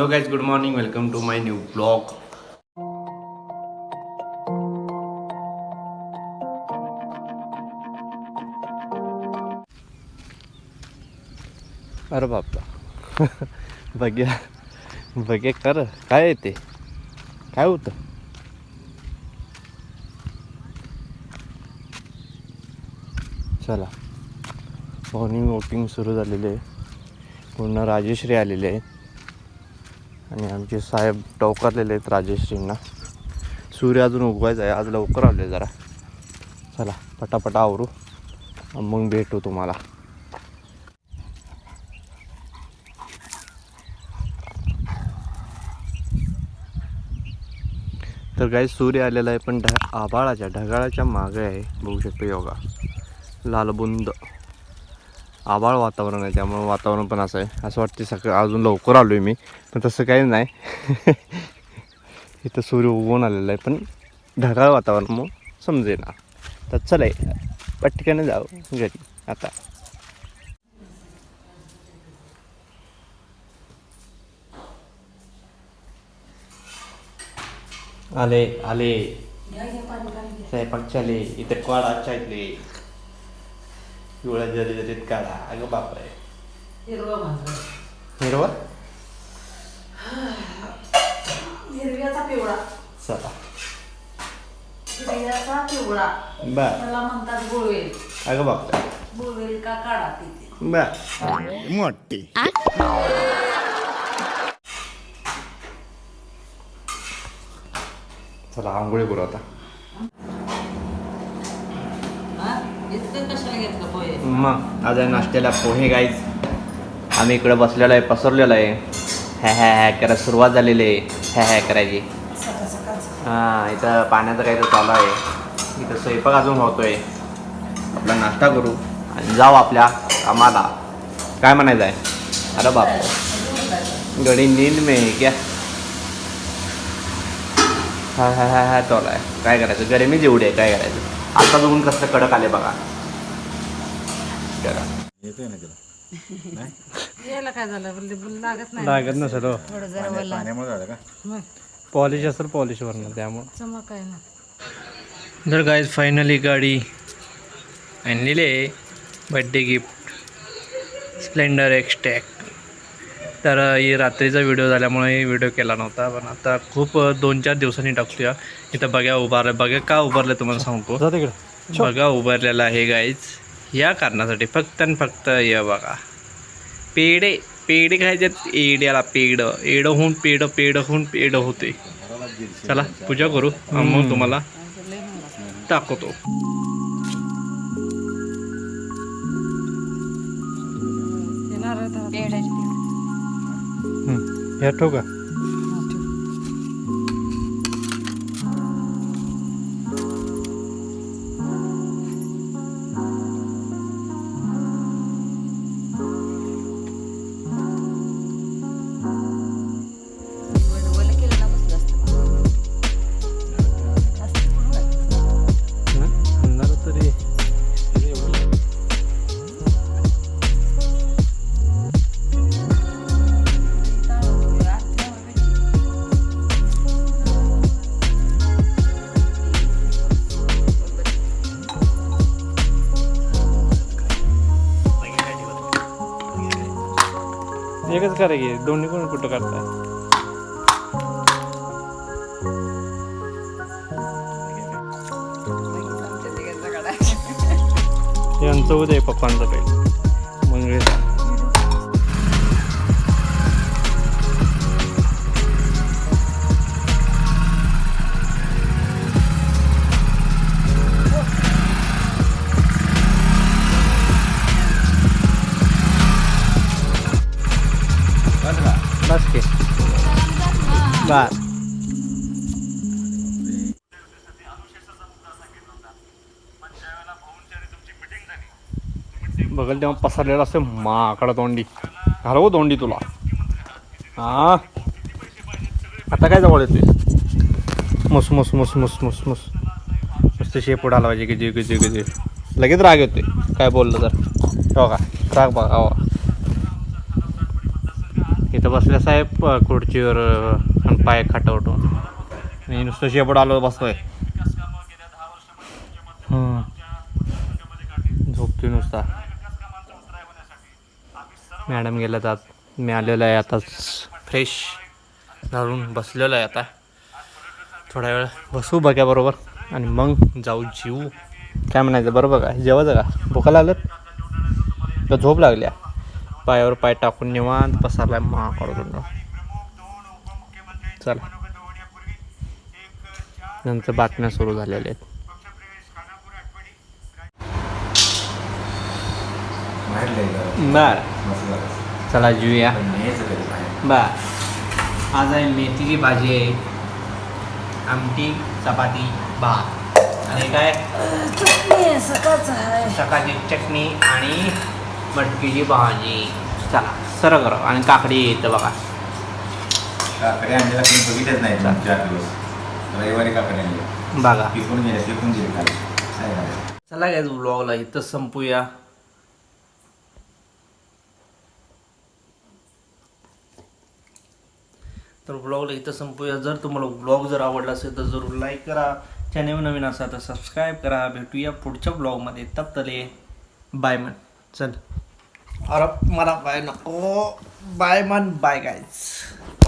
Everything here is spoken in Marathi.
Hello guys good morning welcome to my new blog अरे बापा. बघ्या बघे कर काय येते काय होतं? चला. मॉर्निंग वॉकिंग सुरू झालेले आहे. पूर्ण राजेश्री आलेले आहेत. आणि आमचे साहेब टवकारलेले आहेत राजेश्रींना सूर्य अजून उगवायचा आहे. आज लवकर आले जरा. चला पटापटा आवरू. मग भेटू तुम्हाला. तर काही सूर्य आलेला आहे पण ढ आभाळाच्या ढगाळाच्या मागे आहे. बघू शकतो योगा. लालबुंद. आभाळ वातावरण आहे त्यामुळे वातावरण पण असं आहे. असं वाटते सकाळ अजून लवकर आलो आहे मी पण तसं काही नाही. इथं सूर्य उगवून आलेला आहे पण ढगाळ वातावरण मग समजेना. तर चला पटकन जाऊ घरी आता. आले आले. स्वयंपाक चाले इथे काढा चायले पिवळ्या जरी जरीत काढा. अगं बापरे. हिरवं माझं हिरवा? हिरव्याचा पिवळा. चला. हिरव्याचा पिवळा. बर. त्याला म्हणतात गुळवेल. अगं बापरे. गुळवेल का काढा तिथे बर. मोठी. चला आंघोळी करू आता हा? इतकं कशाला घेतलं पोहे मग आज आहे नाश्त्याला पोहे गाईज आम्ही इकडं बसलेलो आहे पसरलेलो आहे. ह्या ह्या ह्या करायला सुरुवात झालेली आहे. ह्या ह्या करायची. हां इथं पाण्याचं काही तर चालू आहे. इथं स्वयंपाक अजून होतोय. आपला नाश्ता करू. आणि जाऊ आपल्या कामाला. काय म्हणायचं आहे? अरे बाप गडी नींद मे क्या? हा हा हा हा चालू आहे. काय करायचं? गरमी जेवढी आहे काय करायचं? आता बघून कसं कडक आले बघा. करा. ना तुला? याला काय झालं? बोलले बोल लागत नाही. लागत नसेल हो. थोडं जरा वल्ला पाण्यामुळे झालं का? मग. पॉलिश असेल पॉलिशवरनं त्यामुळं. चमक आहे ना. तर गाईज फायनली गाडी आणलेली आहे. बड्डे गिफ्ट स्प्लेंडर एक्सटॅक तर ही रात्रीचा व्हिडिओ झाल्यामुळे व्हिडिओ केला नव्हता पण आता खूप दोन चार दिवसांनी टाकतोया इथं बघा उभारलं बघा का उभारलं तुम्हाला सांगतो. बघा उभारलेला आहे गाईज या कारणासाठी फक्त आणि फक्त या बघा. पेढे पेढे खायच्यात एड्याला पेड एडं होऊन पेड पेड होऊन पेड होते. चला पूजा करू. मग तुम्हाला दाखवतो ह्या ठेवू का? एकच करा की दोन्ही पण कुठं काढताय यांचं उद्या आहे पप्पांचं काही. मंगळेश बर बघल तेव्हा पसरलेला असते माकडा तोंडी. घालव तोंडी तुला. हा? आता काय जवळ येते मस मस मस मस मस मस. मस्त शेप आला पाहिजे किती किती किती. लगेच राग येते काय बोललं तर. हो का? राग बघा हो. इथं बसल्या साहेब खुर्चीवर आणि पाय खाटावटून मी नुसतं शेपट आलो बसतोय झोपतोय नुसता. मॅडम गेल्यात आज. मी आलेलो आहे आताच फ्रेश घालून बसलेलो आहे आता. थोडा वेळ बसू बघ्याबरोबर आणि मग जाऊ जीव काय म्हणायचं बरोबर का? जेवायचं का? भुका लागलं तर झोप लागल्या. पायावर पाय टाकून निवांत पसारलाय महाकडून चला. नंतर बातम्या सुरू झालेल्या आहेत. बर. चला बाहेर बर. आज आहे मेथीची भाजी आहे. आमटी चपाती भात. आणि काय? सकाळची चटणी आणि मटकीची भाजी. चला सरळ करा. आणि काकडी येतं बघा. काकडे आणलेला कोणी नाही दोन चार दिवस रविवारी काकडे आणले बघा. पिकून गेले पिकून गेले खाली. काय चला काय ब्लॉगला इथं संपूया. तर ब्लॉगला इथं संपूया. जर तुम्हाला ब्लॉग जर आवडला असेल तर जरूर लाईक करा. चॅनल नवीन असाल तर सबस्क्राईब करा. भेटूया पुढच्या ब्लॉगमध्ये तले बाय मन चल. अरे मला बाय नको. बाय मन बाय गायज